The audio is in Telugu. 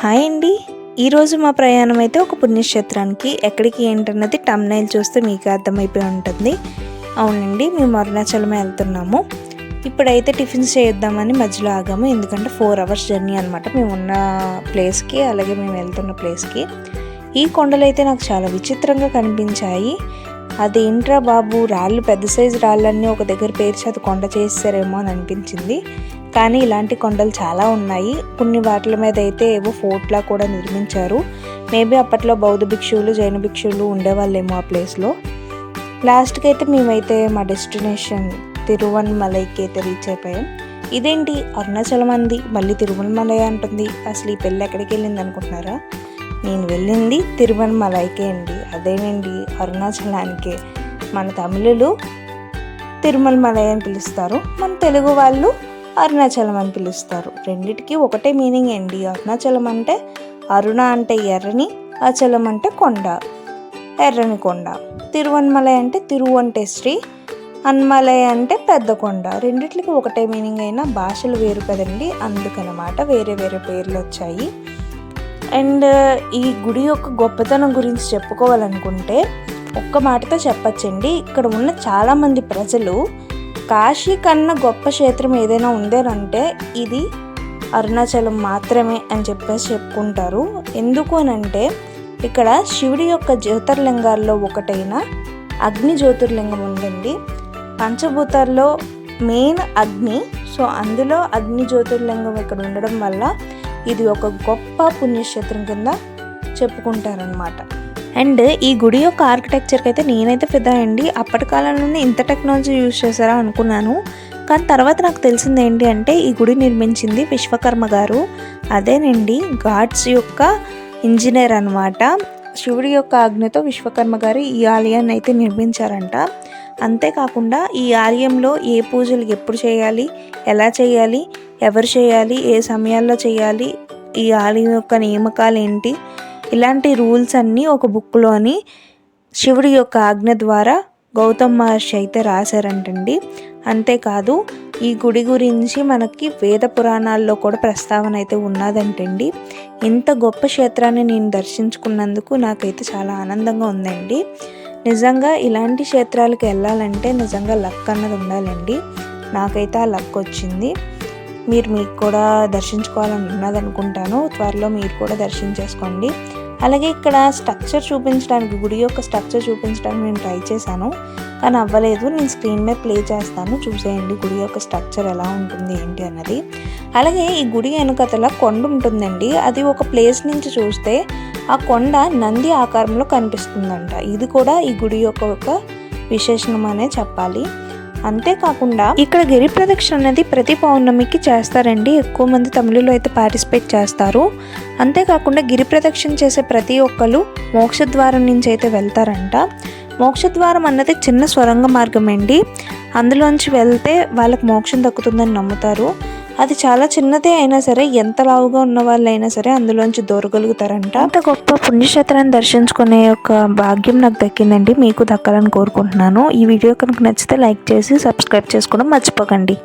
హాయ్ అండి. ఈరోజు మా ప్రయాణం అయితే ఒక పుణ్యక్షేత్రానికి ఎక్కడికి ఏంటన్నది టమ్నైల్ చూస్తే మీకు అర్థమైపోయి ఉంటుంది. అవునండి మేము అరుణాచలమే వెళ్తున్నాము. ఇప్పుడైతే టిఫిన్స్ చేద్దామని మధ్యలో ఆగాము. ఎందుకంటే ఫోర్ అవర్స్ జర్నీ అనమాట మేము ఉన్న ప్లేస్కి అలాగే మేము వెళ్తున్న ప్లేస్కి. ఈ కొండలు అయితే నాకు చాలా విచిత్రంగా కనిపించాయి. అదేంట్రా బాబు రాళ్ళు పెద్ద సైజు రాళ్ళన్నీ ఒక దగ్గర పేర్చి అది కొండ చేస్తారేమో అని అనిపించింది. కానీ ఇలాంటి కొండలు చాలా ఉన్నాయి. కొన్ని వాటి మీద అయితే ఏవో ఫోర్ట్లా కూడా నిర్మించారు. మేబీ అప్పట్లో బౌద్ధ భిక్షువులు జైన భిక్షువులు ఉండేవాళ్ళేమో ఆ ప్లేస్లో. లాస్ట్కి అయితే మేమైతే మా డెస్టినేషన్ తిరువన్మలైకి అయితే రీచ్ అయిపోయాం. ఇదేంటి? అరుణాచలం అంది. మళ్ళీ తిరువన్మలై అంటుంది. అసలు ఈ పెళ్ళి ఎక్కడికి వెళ్ళింది అనుకుంటున్నారా? నేను వెళ్ళింది తిరువన్మలైకే అండి. అదేనండి? అరుణాచలానికే. మన తమిళులు తిరుమల మలై అని పిలుస్తారు. మన తెలుగు వాళ్ళు అరుణాచలం అని పిలుస్తారు. రెండిటికి ఒకటే మీనింగ్ అండి. అరుణాచలం అంటే అరుణ అంటే ఎర్రని అచలం అంటే కొండ ఎర్రని కొండ. తిరువన్మలై అంటే తిరువు అంటే శ్రీ అన్మలై అంటే పెద్ద కొండ. రెండిట్లకి ఒకటే మీనింగ్ అయినా భాషలు వేరు కదండి. అందుకనమాట వేరే వేరే పేర్లు వచ్చాయి. అండ్ ఈ గుడి యొక్క గొప్పతనం గురించి చెప్పుకోవాలనుకుంటే ఒక్క మాటతో చెప్పచ్చండి. ఇక్కడ ఉన్న చాలామంది ప్రజలు కాశీ కన్నా గొప్ప క్షేత్రం ఏదైనా ఉందేనంటే ఇది అరుణాచలం మాత్రమే అని చెప్పేసి చెప్పుకుంటారు. ఎందుకు అనంటే ఇక్కడ శివుడి యొక్క జ్యోతిర్లింగాల్లో ఒకటైన అగ్ని జ్యోతిర్లింగం ఉందండి. పంచభూతాల్లో మెయిన్ అగ్ని సో అందులో అగ్ని జ్యోతిర్లింగం ఇక్కడ ఉండడం వల్ల ఇది ఒక గొప్ప పుణ్యక్షేత్రం కింద చెప్పుకుంటారనమాట అండ్ ఈ గుడి యొక్క ఆర్కిటెక్చర్కి అయితే నేనైతే ఫిదా అండి. అప్పటి కాలంలోనే ఇంత టెక్నాలజీ యూజ్ చేశారా అనుకున్నాను. కానీ తర్వాత నాకు తెలిసింది ఏంటి అంటే ఈ గుడి నిర్మించింది విశ్వకర్మ గారు. అదేనండి గాడ్స్ యొక్క ఇంజనీర్ అనమాట శివుడి యొక్క ఆజ్ఞతో విశ్వకర్మ గారు ఈ ఆలయాన్ని అయితే నిర్మించారంట. అంతేకాకుండా ఈ ఆలయంలో ఏ పూజలు ఎప్పుడు చేయాలి ఎలా చేయాలి ఎవరు చేయాలి ఏ సమయాల్లో చేయాలి ఈ ఆలయం యొక్క నియామకాలు ఏంటి ఇలాంటి రూల్స్ అన్నీ ఒక బుక్లోని శివుడి యొక్క ఆజ్ఞ ద్వారా గౌతమ్ మహర్షి అయితే రాశారంటండి. అంతేకాదు ఈ గుడి గురించి మనకి వేద పురాణాల్లో కూడా ప్రస్తావన అయితే ఉన్నదంటండి. ఇంత గొప్ప క్షేత్రాన్ని నేను దర్శించుకున్నందుకు నాకైతే చాలా ఆనందంగా ఉందండి. నిజంగా ఇలాంటి క్షేత్రాలకు వెళ్ళాలంటే నిజంగా లక్ అన్నది ఉండాలండి. నాకైతే ఆ లక్ వచ్చింది. మీరు మీకు కూడా దర్శించుకోవాలని ఉన్నదనుకుంటాను. త్వరలో మీరు కూడా దర్శించేసుకోండి. అలాగే ఇక్కడ స్ట్రక్చర్ చూపించడానికి గుడి యొక్క స్ట్రక్చర్ చూపించడానికి నేను ట్రై చేశాను. కానీ అవ్వలేదు. నేను స్క్రీన్ మీద ప్లే చేస్తాను. చూసేయండి గుడి యొక్క స్ట్రక్చర్ ఎలా ఉంటుంది ఏంటి అన్నది. అలాగే ఈ గుడి వెనుకతల కొండ ఉంటుందండి. అది ఒక ప్లేస్ నుంచి చూస్తే ఆ కొండ నంది ఆకారంలో కనిపిస్తుందంట. ఇది కూడా ఈ గుడి యొక్క ఒక విశేషణం అనే చెప్పాలి. అంతేకాకుండా ఇక్కడ గిరి ప్రదక్షిణ అనేది ప్రతి పౌర్ణమికి చేస్తారండి. ఎక్కువ మంది తమిళలో అయితే పార్టిసిపేట్ చేస్తారు. అంతేకాకుండా గిరి ప్రదక్షిణ చేసే ప్రతి ఒక్కరు మోక్షద్వారం నుంచి అయితే వెళ్తారంట. మోక్షద్వారం అన్నది చిన్న స్వరంగ మార్గం అండి అందులోంచి వెళ్తే వాళ్ళకి మోక్షం దక్కుతుందని నమ్ముతారు. అది చాలా చిన్నదే అయినా సరే ఎంత లావుగా ఉన్న వాళ్ళైనా సరే అందులోంచి దూరగలుగుతారంట. అంత గొప్ప పుణ్యక్షేత్రాన్ని దర్శించుకునే ఒక భాగ్యం నాకు దక్కిందండి. మీకు దక్కాలని కోరుకుంటున్నాను. ఈ వీడియో కనుక నచ్చితే లైక్ చేసి సబ్స్క్రైబ్ చేసుకోవడం మర్చిపోకండి.